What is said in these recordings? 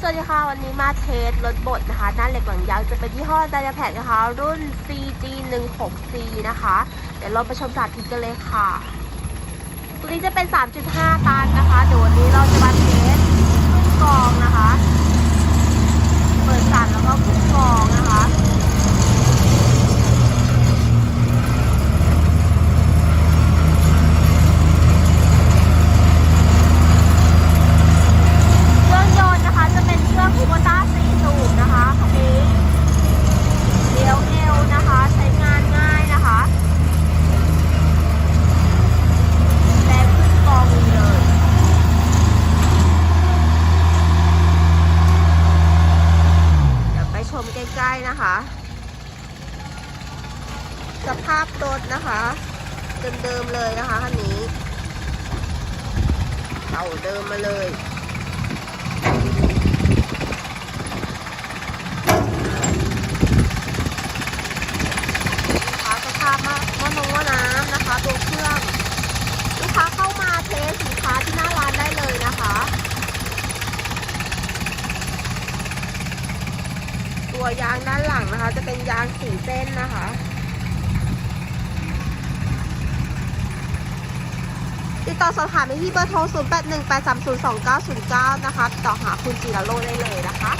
สวัสดีค่ะ วันนี้มาเทสรถบดนะคะ หน้าเหล็กหลังยาวจะเป็นยี่ห้อไดนาแพดนะคะ รุ่น CG 1 6 C นะคะ เดี๋ยวเราไปชมสาธิตกันเลยค่ะ ตัวนี้จะเป็น 3.5 ตันนะคะ เดี๋ยววันนี้เราจะมาเทสขึ้นกรองนะคะ เปิดสั่นแล้วก็ขึ้นกรองนะคะ เครื่องยนต์นะคะจะเป็นเครื่องคูโบต้า4สูบนะคะคันนี้เลี้ยวเอวนะคะ ใช้งานง่ายนะคะแรงขึ้นกองเลย เดี๋ยวไปชมใกล้ๆ นะคะ สภาพรถนะคะ เดิมๆเลยนะคะคันนี้เก่าเดิมมาเลย นะคะสภาพมากมะนงว่าน้ำนะคะ ตัวเครื่อง ลูกค้าเข้ามาเทสสินค้าที่หน้าร้านได้เลยนะคะ ตัวยางด้านหลังนะคะ จะเป็นยางสีเส้นนะคะติดต่อสอบถามได้ที่เบอร์โทร 0818302909 นะคะ ติดต่อหาคุณจิรโลได้เลยนะคะ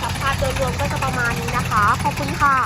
สภาพโดยรวมก็จะประมาณนี้นะคะ ขอบคุณค่ะ